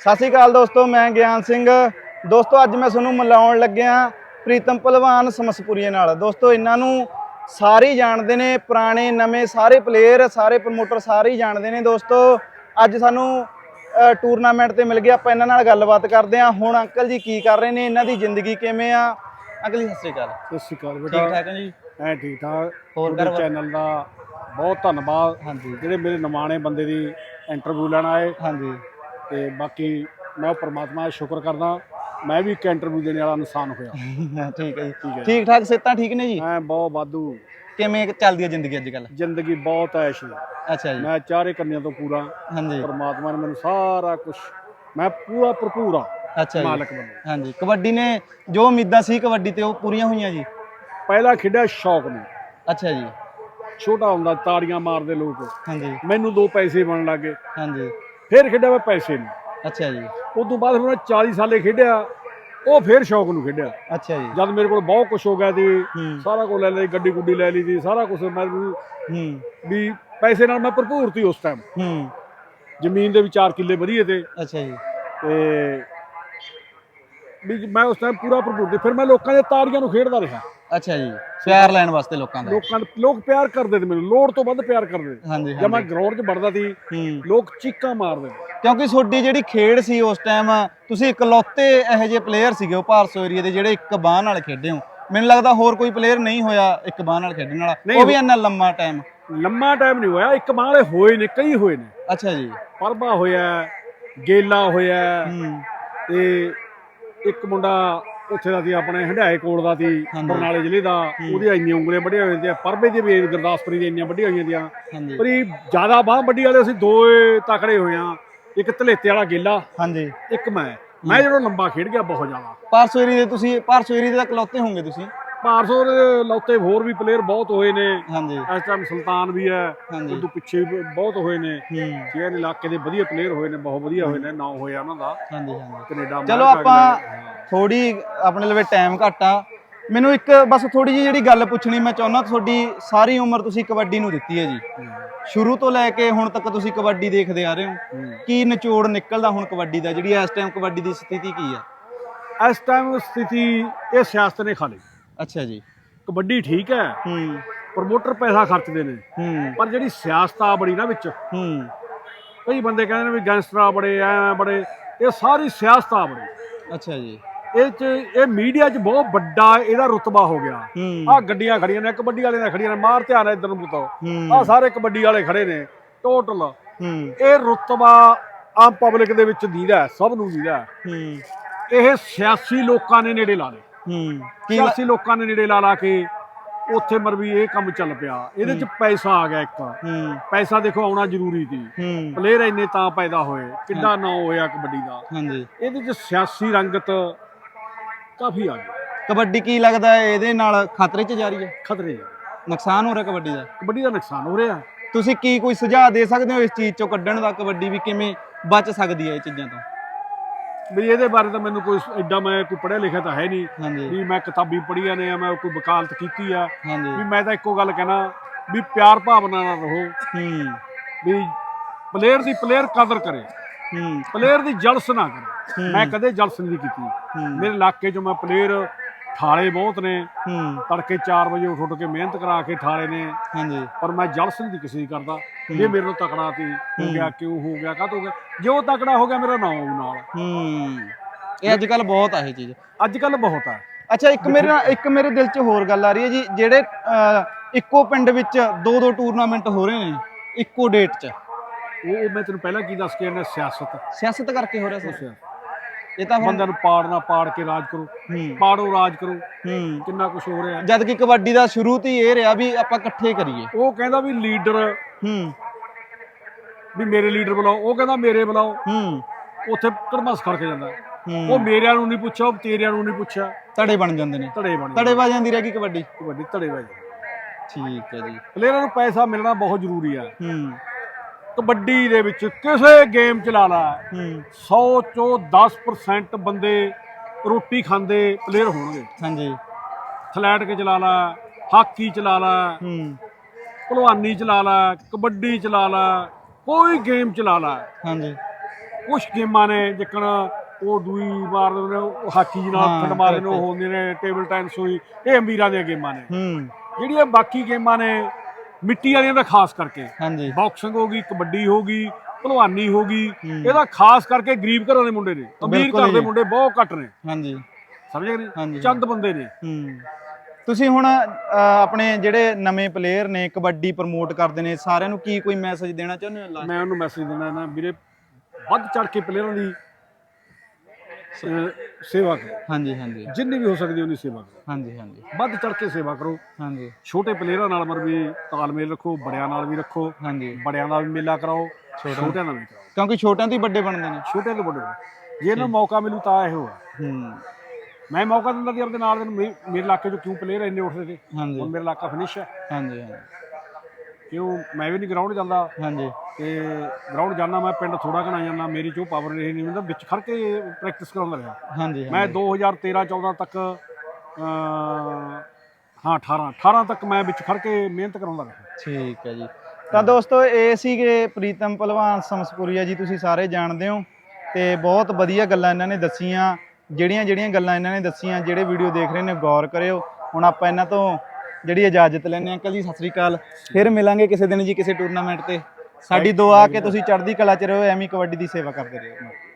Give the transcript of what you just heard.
ਸਤਿ ਸ਼੍ਰੀ ਅਕਾਲ ਦੋਸਤੋ ਮੈਂ ਗਿਆਨ ਸਿੰਘ। ਦੋਸਤੋ ਅੱਜ ਮੈਂ ਤੁਹਾਨੂੰ ਮਿਲਾਉਣ ਲੱਗਿਆ ਪ੍ਰੀਤਮ ਪਹਿਲਵਾਨ ਸਮਸਪੁਰੀਏ ਨਾਲ। ਦੋਸਤੋ ਇਹਨਾਂ ਨੂੰ ਸਾਰੇ ਜਾਣਦੇ ਨੇ ਪੁਰਾਣੇ ਨਵੇਂ ਸਾਰੇ ਪਲੇਅਰ ਸਾਰੇ ਪ੍ਰਮੋਟਰ ਸਾਰੇ ਜਾਣਦੇ ਨੇ। ਦੋਸਤੋ ਅੱਜ ਸਾਨੂੰ ਟੂਰਨਾਮੈਂਟ ਤੇ ਮਿਲ ਗਿਆ ਆਪਾਂ ਇਹਨਾਂ ਨਾਲ ਗੱਲਬਾਤ ਕਰਦੇ ਹਾਂ। ਹੁਣ ਅੰਕਲ ਜੀ ਕੀ ਕਰ ਰਹੇ ਨੇ? ਇਹਨਾਂ ਦੀ ਜ਼ਿੰਦਗੀ ਕਿਵੇਂ ਆ? ਅੰਕਲ ਜੀ ਸਤਿ ਸ਼੍ਰੀ ਅਕਾਲ। ਸਤਿ ਸ਼੍ਰੀ ਅਕਾਲ ਠੀਕ ਬੇਟਾ। ਠਾਕ ਹੋ ਜੀ? ਐ ਠੀਕ ਠਾਕ ਹੋਰ ਚੈਨਲ ਦਾ ਬਹੁਤ ਧੰਨਵਾਦ। ਹਾਂਜੀ। ਜਿਹੜੇ ਮੇਰੇ ਨਿਮਾਣੇ ਬੰਦੇ ਦੀ ਇੰਟਰਵਿਊ ਲੈਣ ਆਏ। ਹਾਂਜੀ। ਤੇ ਬਾਕੀ ਮੈਂ ਪ੍ਰਮਾਤਮਾ ਦਾ ਸ਼ੁਕਰ ਕਰਦਾ ਮੈਂ ਵੀ ਇੱਕ ਇੰਟਰਵਿਊ ਦੇਣ ਵਾਲਾ ਇਨਸਾਨ ਹੋਇਆ। ਠੀਕ ਹੈ ਜੀ। ਠੀਕ ਠੀਕ ਸਿਹਤਾਂ ਠੀਕ ਨੇ ਜੀ? ਮੈਂ ਬਹੁਤ ਵਾਧੂ। ਕਿਵੇਂ ਚੱਲਦੀ ਹੈ ਜ਼ਿੰਦਗੀ ਅੱਜ ਕੱਲ ਜ਼ਿੰਦਗੀ ਬਹੁਤ ਐਸ਼ ਹੈ। ਅੱਛਾ ਜੀ। ਮੈਂ ਚਾਰੇ ਕੰਨਿਆਂ ਤੋਂ ਪੂਰਾ। ਹਾਂਜੀ। ਪ੍ਰਮਾਤਮਾ ਨੇ ਮੈਨੂੰ ਸਾਰਾ ਕੁਝ ਮੈਂ ਪੂਰਾ ਭਰਪੂਰ ਆ ਅੱਛਾ ਜੀ। ਮਾਲਕ ਬੰਦਾ। ਹਾਂਜੀ। ਕਬੱਡੀ ਨੇ ਜੋ ਉਮੀਦਾਂ ਸੀ ਕਬੱਡੀ ਤੇ ਉਹ ਪੂਰੀਆਂ ਹੋਈਆਂ ਜੀ? ਪਹਿਲਾ ਖੇਡਿਆ ਸ਼ੌਕ ਨੂੰ। ਅੱਛਾ ਜੀ। ਛੋਟਾ ਹੁੰਦਾ ਤਾੜੀਆਂ ਮਾਰਦੇ ਲੋਕ। ਹਾਂਜੀ। ਮੈਨੂੰ ਦੋ ਪੈਸੇ ਬਣਨ ਲੱਗੇ ਹਾਂਜੀ। ਫਿਰ ਖੇਡਿਆ ਮੈਂ ਪੈਸੇ ਨੂੰ। ਅੱਛਾ ਜੀ। ਉਸ ਤੋਂ ਬਾਅਦ ਫਿਰ ਮੈਂ 40 ਸਾਲੇ ਖੇਡਿਆ ਉਹ ਫਿਰ ਸ਼ੌਕ ਨੂੰ ਖੇਡਿਆ। ਅੱਛਾ ਜੀ। ਜਦ ਮੇਰੇ ਕੋਲ ਬਹੁਤ ਕੁਝ ਹੋ ਗਿਆ ਸੀ ਸਾਰਾ ਕੁਝ ਲੈ ਲਈ ਗੱਡੀ ਗੁੱਡੀ ਲੈ ਲਈ ਸੀ ਸਾਰਾ ਕੁਝ ਮੈਂ ਵੀ- ਹੂੰ। ਵੀ ਪੈਸੇ ਨਾਲ ਮੈਂ ਭਰਪੂਰ ਸੀ ਉਸ ਟਾਈਮ ਹੂੰ। ਜ਼ਮੀਨ ਦੇ ਵੀ 4 ਕਿੱਲੇ ਵਧੀਆ ਤੇ। ਅੱਛਾ ਜੀ। ਤੇ ਵੀ ਮੈਂ ਉਸ ਟਾਈਮ ਪੂਰਾ ਭਰਪੂਰ ਸੀ। ਫਿਰ ਮੈਂ ਲੋਕਾਂ ਦੇ ਤਾੜੀਆਂ ਨੂੰ ਖੇਡਦਾ ਰਿਹਾ। ਅੱਛਾ ਜੀ ਪਿਆਰ ਲੈਣ ਵਾਸਤੇ ਲੋਕਾਂ ਦਾ। ਲੋਕਾਂ ਲੋਕ ਪਿਆਰ ਕਰਦੇ ਤੇ ਮੈਨੂੰ ਲੋੜ ਤੋਂ ਵੱਧ ਪਿਆਰ ਕਰਦੇ ਤੇ। ਹਾਂਜੀ ਜਦ ਮੈਂ ਗਰਾਊਂਡ 'ਚ ਵੜਦਾ ਸੀ ਲੋਕ ਚੀਕਾਂ ਮਾਰਦੇ ਕਿਉਂਕਿ ਤੁਹਾਡੀ ਜਿਹੜੀ ਖੇਡ ਸੀ ਉਸ ਟਾਈਮ ਤੁਸੀਂ ਇਕਲੌਤੇ ਇਹੋ ਜਿਹੇ ਪਲੇਅਰ ਸੀਗੇ ਉਹ ਭਾਰਸੋ ਏਰੀਆ ਦੇ ਜਿਹੜੇ ਇੱਕ ਬਾਹ ਨਾਲ ਖੇਡੇ ਹੋ। ਮੈਨੂੰ ਲੱਗਦਾ ਹੋਰ ਕੋਈ ਪਲੇਅਰ ਨਹੀਂ ਹੋਇਆ ਇੱਕ ਬਾਹ ਨਾਲ ਖੇਡਣ ਵਾਲਾ। ਉਹ ਵੀ ਇੰਨਾ ਲੰਮਾ ਟਾਈਮ ਲੰਮਾ ਟਾਈਮ ਨਹੀਂ ਹੋਇਆ ਇੱਕ ਮਾਲੇ ਹੋਏ ਨੇ ਕਈ ਹੋਏ ਨੇ। ਅੱਛਾ ਜੀ। ਪਰਬਾ ਹੋਇਆ ਗੇਲਾ ਹੋਇਆ ਹੂੰ। ਤੇ ਇੱਕ ਮੁੰਡਾ ਉੱਥੇ ਦਾ ਸੀ ਆਪਣੇ ਹੰਡਾਏ ਕੋਲ ਦਾ ਸੀ। ਬਰਨਾਲੇ ਜ਼ਿਲ੍ਹੇ ਦਾ। ਉਹਦੀਆਂ ਇੰਨੀਆਂ ਉਂਗਲੀਆਂ ਵੱਡੀਆਂ ਹੋਈਆਂ ਤੇ ਪਰਬੇ ਦੀ ਵੀ ਗੁਰਦਾਸਪੁਰੀ ਦੀਆਂ ਇੰਨੀਆਂ ਵੱਡੀਆਂ ਹੋਈਆਂ ਦੀਆਂ ਹਾਂਜੀ। ਪਰ ਇਹ ਜ਼ਿਆਦਾ ਬਾਹ ਵੱਡੀ ਵਾਲੇ ਅਸੀਂ ਦੋ ਤਕੜੇ ਹੋਏ ਆ ਇੱਕ ਧਲੇਤੇ ਵਾਲਾ ਗੇਲਾ ਹਾਂਜੀ। ਇੱਕ ਮੈਂ। ਮੈਂ ਜਦੋਂ ਲੰਬਾ ਖੇਡ ਗਿਆ ਬਹੁਤ ਜ਼ਿਆਦਾ। ਭਾਰਸੋ ਏਰੀਆ ਦੇ ਤੁਸੀਂ ਭਾਰਸੋ ਏਰੀਆ ਦੇ ਤਾਂ ਇਕਲੌਤੇ ਹੋਵੋਗੇ ਤੁਸੀਂ। ਭਾਰਸੋ ਦੇ ਲੌਤੇ ਹੋਰ ਵੀ ਪਲੇਅਰ ਬਹੁਤ ਹੋਏ ਨੇ। ਹਾਂਜੀ। ਇਸ ਟਾਈਮ ਸੁਲਤਾਨ ਵੀ ਹੈ ਹਾਂਜੀ। ਉਦੋਂ ਪਿੱਛੇ ਵੀ ਬਹੁਤ ਹੋਏ ਨੇ। ਹੂੰ। ਸ਼ਹਿਰ ਇਲਾਕੇ ਦੇ ਵਧੀਆ ਪਲੇਅਰ ਹੋਏ ਨੇ ਬਹੁਤ ਵਧੀਆ ਹੋਏ ਨੇ ਨਾਂ ਹੋਇਆ ਉਹਨਾਂ ਦਾ। ਹਾਂਜੀ ਹਾਂਜੀ। ਕੈਨੇਡਾ ਚਲੋ ਆਪਾਂ ਹਾਂ। ਥੋੜੀ ਆਪਣੇ ਲਵੇ ਟਾਈਮ ਘੱਟ ਆ। ਮੈਨੂੰ ਇੱਕ ਬਸ ਥੋੜੀ ਜਿਹੀ ਜਿਹੜੀ ਗੱਲ ਪੁੱਛਣੀ ਮੈਂ ਚਾਹੁੰਦਾ ਤੁਹਾਡੀ ਸਾਰੀ ਉਮਰ ਤੁਸੀਂ ਕਬੱਡੀ ਨੂੰ ਦਿੱਤੀ ਹੈ ਜੀ। ਸ਼ੁਰੂ ਤੋਂ ਲੈ ਕੇ ਹੁਣ ਤੱਕ ਤੁਸੀਂ ਕਬੱਡੀ ਦੇਖਦੇ ਆ ਰਹੇ ਹੋ। ਹੂੰ। ਕੀ ਨਿਚੋੜ ਨਿਕਲਦਾ ਹੁਣ ਕਬੱਡੀ ਦਾ? ਜਿਹੜੀ ਇਸ ਟਾਈਮ ਕਬੱਡੀ ਦੀ ਸਥਿਤੀ ਕੀ ਆ ਇਸ ਟਾਈਮ ਸਥਿਤੀ ਇਹ ਸਿਆਸਤ ਨੇ ਖਾ ਲਈ। ਅੱਛਾ ਜੀ। ਕਬੱਡੀ ਠੀਕ ਹੈ। ਹੂੰ। ਪ੍ਰਮੋਟਰ ਪੈਸਾ ਖਰਚਦੇ ਨੇ। ਹੂੰ। ਪਰ ਜਿਹੜੀ ਸਿਆਸਤ ਆ ਬੜੀ ਨਾ ਵਿੱਚ। ਹੂੰ। ਕਈ ਬੰਦੇ ਕਹਿੰਦੇ ਨੇ ਵੀ ਗੈਂਗਸਟਰ ਬੜੇ ਐ ਬੜੇ। ਇਹ ਸਾਰੀ ਸਿਆਸਤ ਆ ਬੜੀ। ਅੱਛਾ ਜੀ। ਇਹ ਚ ਇਹ ਮੀਡੀਆ 'ਚ ਬਹੁਤ ਵੱਡਾ ਇਹਦਾ ਰੁਤਬਾ ਹੋ ਗਿਆ। ਆਹ ਗੱਡੀਆਂ ਖੜੀਆਂ ਨੇ ਕਬੱਡੀ ਵਾਲੇ ਨੇ ਖੜੀਆਂ ਨੇ। ਮਾਰ ਧਿਆਨ ਇੱਧਰ ਨੂੰ ਬਤਾਓ ਆਹ ਸਾਰੇ ਕਬੱਡੀ ਵਾਲੇ ਖੜੇ ਨੇ ਟੋਟਲ ਇਹ ਰੁਤਬਾ ਆਮ ਪਬਲਿਕ ਦੇ ਵਿੱਚ ਦੀਦਾ ਸਭ ਨੂੰ ਦੀਦਾ ਇਹ ਸਿਆਸੀ ਲੋਕਾਂ ਨੇ ਨੇੜੇ ਲਾ ਲਏ। ਹੂੰ। ਕੀ ਸਿਆਸੀ ਲੋਕਾਂ ਨੇ ਨੇੜੇ ਲਾ ਲਾ ਕੇ ਉੱਥੇ ਮਰ ਵੀ ਇਹ ਕੰਮ ਚੱਲ ਪਿਆ। ਇਹਦੇ 'ਚ ਪੈਸਾ ਆ ਗਿਆ ਇੱਕ। ਹੂੰ। ਪੈਸਾ ਦੇਖੋ ਆਉਣਾ ਜ਼ਰੂਰੀ ਸੀ। ਹੂੰ। ਪਲੇਅਰ ਇੰਨੇ ਤਾਂ ਪੈਦਾ ਹੋਏ ਕਿੰਨਾ ਨਾਂ ਹੋਇਆ ਕਬੱਡੀ ਦਾ। ਹਾਂਜੀ। ਇਹਦੇ 'ਚ ਸਿਆਸੀ ਰੰਗਤ ਕਾਫੀ ਆ ਗਈ। ਕਬੱਡੀ ਕੀ ਲੱਗਦਾ ਹੈ? ਇਹਦੇ ਨਾਲ ਖਤਰੇ 'ਚ ਜਾ ਰਹੀ ਹੈ? ਖਤਰੇ ਆ। ਨੁਕਸਾਨ ਹੋ ਰਿਹਾ ਕਬੱਡੀ ਦਾ? ਕਬੱਡੀ ਦਾ ਨੁਕਸਾਨ ਹੋ ਰਿਹਾ। ਤੁਸੀਂ ਕੀ ਕੋਈ ਸੁਝਾਅ ਦੇ ਸਕਦੇ ਹੋ ਇਸ ਚੀਜ਼ ਚੋਂ ਕੱਢਣ ਦਾ? ਕਬੱਡੀ ਵੀ ਕਿਵੇਂ ਬਚ ਸਕਦੀ ਹੈ ਇਹ ਚੀਜ਼ਾਂ ਤੋਂ? ਵੀ ਇਹਦੇ ਬਾਰੇ ਤਾਂ ਮੈਨੂੰ ਕੋਈ ਐਡਾ ਮੈਂ ਕੋਈ ਪੜ੍ਹਿਆ ਲਿਖਿਆ ਤਾਂ ਹੈ ਨਹੀਂ ਵੀ ਮੈਂ ਕਿਤਾਬੀ ਪੜ੍ਹੀਆਂ ਨੇ ਮੈਂ ਕੋਈ ਵਕਾਲਤ ਕੀਤੀ ਆ। ਵੀ ਮੈਂ ਤਾਂ ਇੱਕੋ ਗੱਲ ਕਹਿਣਾ ਵੀ ਪਿਆਰ ਭਾਵਨਾ ਨਾਲ ਰਹੋ। ਹੂੰ। ਵੀ ਪਲੇਅਰ ਦੀ ਪਲੇਅਰ ਕਦਰ ਕਰੇ। ਹੂੰ। ਪਲੇਅਰ ਦੀ ਜਲਸ ਨਾ ਕਰੇ। ਮੈਂ ਕਦੇ ਜਲਸ ਨਹੀਂ ਕੀਤੀ। ਮੇਰੇ ਇਲਾਕੇ 'ਚ ਮੈਂ ਪਲੇਅਰ ਠਾਲੇ ਬਹੁਤ ਨੇ। ਹੂੰ। ਤੜਕੇ 4 ਵਜੇ ਉੱਠ ਉੱਠ ਕੇ ਮਿਹਨਤ ਕਰਾ ਕੇ ਠਾਲੇ ਨੇ। ਹਾਂਜੀ। ਪਰ ਮੈਂ ਜਲਸ ਨਹੀਂ ਕਿਸੇ ਦੀ ਕਰਦਾ। ਇਹ ਮੇਰੇ ਨੂੰ ਤਕੜਾ ਸੀ। ਹੋ ਗਿਆ ਕਿਉਂ ਹੋ ਗਿਆ ਕਾਹ ਗਿਆ? ਜੇ ਉਹ ਤਕੜਾ ਹੋ ਗਿਆ ਮੇਰਾ ਨਾਂ ਹੋਊ ਨਾਲ। ਹੂੰ। ਇਹ ਅੱਜ ਕੱਲ ਬਹੁਤ ਆ ਇਹ ਚੀਜ਼। ਅੱਜ ਕੱਲ ਬਹੁਤ ਹੈ ਅੱਛਾ ਇੱਕ ਮੇਰੇ ਨਾਲ ਇੱਕ ਮੇਰੇ ਦਿਲ 'ਚ ਹੋਰ ਗੱਲ ਆ ਰਹੀ ਹੈ ਜੀ ਜਿਹੜੇ ਇੱਕੋ ਪਿੰਡ ਵਿੱਚ ਦੋ ਦੋ ਟੂਰਨਾਮੈਂਟ ਹੋ ਰਹੇ ਨੇ ਇੱਕੋ ਡੇਟ 'ਚ। ਉਹ ਮੈਂ ਤੈਨੂੰ ਪਹਿਲਾਂ ਕੀ ਦੱਸ ਕੇ ਆਇਆ ਸਿਆਸਤ। ਸਿਆਸਤ ਕਰਕੇ ਹੋ ਰਿਹਾ ਸਿਆਸਤ। ਇਹ ਤਾਂ ਬੰਦਿਆਂ ਨੂੰ ਪਾੜਨਾ ਪਾੜ ਕੇ ਰਾਜ ਕਰੋ। ਹੂੰ। ਪਾੜੋ ਰਾਜ ਕਰੋ। ਹੂੰ। ਕਿੰਨਾ ਕੁਝ ਹੋ ਰਿਹਾ। ਜਦ ਕਿ ਕਬੱਡੀ ਦਾ ਸ਼ੁਰੂ ਤੋਂ ਹੀ ਇਹ ਰਿਹਾ ਵੀ ਆਪਾਂ ਇਕੱਠੇ ਕਰੀਏ। ਉਹ ਕਹਿੰਦਾ ਵੀ ਲੀਡਰ ਹੂੰ। ਵੀ ਮੇਰੇ ਲੀਡਰ ਬੁਲਾਓ ਉਹ ਕਹਿੰਦਾ ਮੇਰੇ ਬੁਲਾਓ ਹੂੰ। ਉੱਥੇ ਕੜਮਸ ਖੜ ਕੇ ਜਾਂਦਾ ਉਹ ਹੂੰ ਮੇਰਿਆਂ ਨੂੰ ਨਹੀਂ ਪੁੱਛਿਆ ਉਹ ਤੇਰਿਆਂ ਨੂੰ ਨਹੀਂ ਪੁੱਛਿਆ। ਤੜੇ ਬਣ ਜਾਂਦੇ ਨੇ। ਧੜੇ ਬਣ ਤੜੇ ਵਜ ਜਾਂਦੀ ਰਹਿ ਗਈ ਕਬੱਡੀ। ਵੱਡੀ ਧੜੇ ਵਜ ਠੀਕ ਹੈ ਜੀ। ਪਲੇਅਰਾਂ ਨੂੰ ਪੈਸਾ ਮਿਲਣਾ ਬਹੁਤ ਜ਼ਰੂਰੀ ਆ। ਹੂੰ। ਕਬੱਡੀ ਦੇ ਵਿੱਚ ਕਿਸੇ ਗੇਮ ਚ ਲਾ ਲਾ। ਹੂੰ। 100 ਚੋਂ 10% ਬੰਦੇ ਰੋਟੀ ਖਾਂਦੇ ਪਲੇਅਰ ਹੋਣਗੇ। ਹਾਂਜੀ। ਥਲੈਟ ਕੇ ਚਲਾ ਲਾ ਹਾਕੀ ਚਲਾ ਲਾ ਹੂੰ। ਭਲਵਾਨੀ ਚਲਾ ਲਾ ਕਬੱਡੀ ਚਲਾ ਲਾ ਕੋਈ ਗੇਮ ਚਲਾ ਲਾ ਹਾਂਜੀ। ਕੁਝ ਗੇਮਾਂ ਨੇ ਜਿੱਕਣ ਉਹ ਦੂਈ ਦਿੰਦੇ ਨੇ ਉਹ ਹਾਕੀ ਨਾਲ ਫੰਡ ਮਾਰਦੇ ਨੇ ਉਹ ਹੁੰਦੇ ਨੇ ਟੇਬਲ ਟੈਨਿਸ ਹੋਈ ਇਹ ਅਮੀਰਾਂ ਦੀਆਂ ਗੇਮਾਂ ਨੇ। ਹੂੰ। ਜਿਹੜੀਆਂ ਬਾਕੀ ਗੇਮਾਂ ਨੇ ਮਿੱਟੀ ਵਾਲੀਆਂ ਦਾ ਖਾਸ ਕਰਕੇ। ਹਾਂਜੀ। ਬਾਕਸਿੰਗ ਹੋ ਗਈ ਕਬੱਡੀ ਹੋ ਗਈ ਭਲਵਾਨੀ ਹੋ ਗਈ। ਇਹਦਾ ਖਾਸ ਕਰਕੇ ਗਰੀਬ ਘਰਾਂ ਦੇ ਮੁੰਡੇ ਨੇ। ਅਮੀਰ ਘਰ ਦੇ। ਮੁੰਡੇ ਬਹੁਤ ਘੱਟ ਨੇ। ਹਾਂਜੀ। ਸਮਝੇ ਹਾਂਜੀ। ਨਹੀਂ ਚੰਦ ਬੰਦੇ ਨੇ। ਹੂੰ। ਤੁਸੀਂ ਹੁਣ ਆਪਣੇ ਜਿਹੜੇ ਨਵੇਂ ਪਲੇਅਰ ਨੇ ਕਬੱਡੀ ਪ੍ਰਮੋਟ ਕਰਦੇ ਨੇ ਸਾਰਿਆਂ ਨੂੰ ਕੀ ਕੋਈ ਮੈਸੇਜ ਦੇਣਾ ਚਾਹੁੰਦੇ ਹੋ? ਮੈਂ ਉਹਨੂੰ ਮੈਸੇਜ ਦੇਣਾ ਨਾ ਵੀਰੇ ਵੱਧ ਚੜ ਕੇ ਪਲੇਅਰਾਂ ਦੀ ਸ- ਸੇਵਾ ਕਰੋ। ਹਾਂਜੀ ਹਾਂਜੀ। ਜਿੰਨੀ ਵੀ ਹੋ ਸਕਦੀ ਉਨੀ ਸੇਵਾ ਕਰੋ। ਹਾਂਜੀ ਹਾਂਜੀ। ਵੱਧ ਚੜ ਕੇ ਸੇਵਾ ਕਰੋ। ਹਾਂਜੀ। ਛੋਟੇ ਪਲੇਅਰਾਂ ਨਾਲ ਮਰ ਵੀ ਤਾਲਮੇਲ ਰੱਖੋ ਬੜਿਆਂ ਨਾਲ ਵੀ ਰੱਖੋ ਹਾਂਜੀ। ਬੜਿਆਂ ਦਾ ਵੀ ਮੇਲਾ ਕਰਾਓ ਛੋਟਿਆਂ- ਦਾ। ਵੀ ਕਰਾਓ। ਕਿਉਂਕਿ ਛੋਟਿਆਂ ਤੋਂ ਹੀ ਵੱਡੇ ਬਣਦੇ ਨੇ। ਛੋਟਿਆਂ ਤੋਂ ਵੱਡੇ ਜੇ ਇਹਨਾਂ ਮੌਕਾ ਮਿਲੂ ਤਾਂ ਇਹੋ ਆ। ਹੂੰ। ਮੈਂ ਮੌਕਾ ਦਿੰਦਾ ਸੀ ਆਪਣੇ ਨਾਲ ਦੇ ਨੂੰ, ਮੇ- ਮੇਰੇ ਇਲਾਕੇ 'ਚ ਕਿਉਂ ਪਲੇਅਰ ਇੰਨੇ ਉੱਠਦੇ ਤੇ? ਹਾਂਜੀ। ਹੁਣ ਮੇਰਾ ਇਲਾਕਾ ਫਿਨਿਸ਼ ਹੈ ਹਾਂਜੀ ਹਾਂਜੀ। ਕਿਉਂ ਮੈਂ ਵੀ ਨਹੀਂ ਗਰਾਊਂਡ ਜਾਂਦਾ। ਹਾਂਜੀ। ਤੇ ਗਰਾਊਂਡ ਜਾਂਦਾ ਮੈਂ ਪਿੰਡ ਥੋੜਾ ਘਣਾ ਜਾਂਦਾ ਮੇਰੀ ਚੋ ਪਾਵਰ ਰਹੀ ਨਹੀਂ ਹੁੰਦਾ ਵਿੱਚ ਖੜ ਕੇ ਪ੍ਰੈਕਟਿਸ ਕਰਾਉਂਦਾ ਰਿਹਾ। ਹਾਂਜੀ ਮੈਂ 2013 14 ਤੱਕ ਹਾਂ 18 18 ਤੱਕ ਮੈਂ ਵਿੱਚ ਖੜ ਕੇ ਮਿਹਨਤ ਕਰਾਉਂਦਾ ਰਿਹਾ। ਠੀਕ ਹੈ ਜੀ। ਤਾਂ ਦੋਸਤੋ ਇਹ ਸੀਗੇ ਪ੍ਰੀਤਮ ਪਹਿਲਵਾਨ ਸਮਸਪੁਰੀਆ ਜੀ ਤੁਸੀਂ ਸਾਰੇ ਜਾਣਦੇ ਹੋ। ਤੇ ਬਹੁਤ ਵਧੀਆ ਗੱਲਾਂ ਇਹਨਾਂ ਨੇ ਦੱਸੀਆਂ। ਜਿਹੜੀਆਂ ਜਿਹੜੀਆਂ ਗੱਲਾਂ ਇਹਨਾਂ ਨੇ ਦੱਸੀਆਂ ਜਿਹੜੇ ਵੀਡੀਓ ਦੇਖ ਰਹੇ ਨੇ ਗੌਰ ਕਰਿਓ। ਹੁਣ ਆਪਾਂ ਇਹਨਾਂ ਤੋਂ ਜਿਹੜੀ ਇਜਾਜ਼ਤ ਲੈਣੇ ਅੰਕਲ ਜੀ, ਸਤਿ ਸ੍ਰੀ ਅਕਾਲ। ਫਿਰ ਮਿਲਾਂਗੇ ਕਿਸੇ ਦਿਨ ਜੀ, ਕਿਸੇ ਟੂਰਨਾਮੈਂਟ ਤੇ। ਸਾਡੀ ਦੁਆ ਕਿ ਤੁਸੀਂ ਚੜ੍ਹਦੀ ਕਲਾ ਚ ਰਹੋ, ਐਵੇਂ ਕਬੱਡੀ ਦੀ ਸੇਵਾ ਕਰਦੇ ਰਹੋ।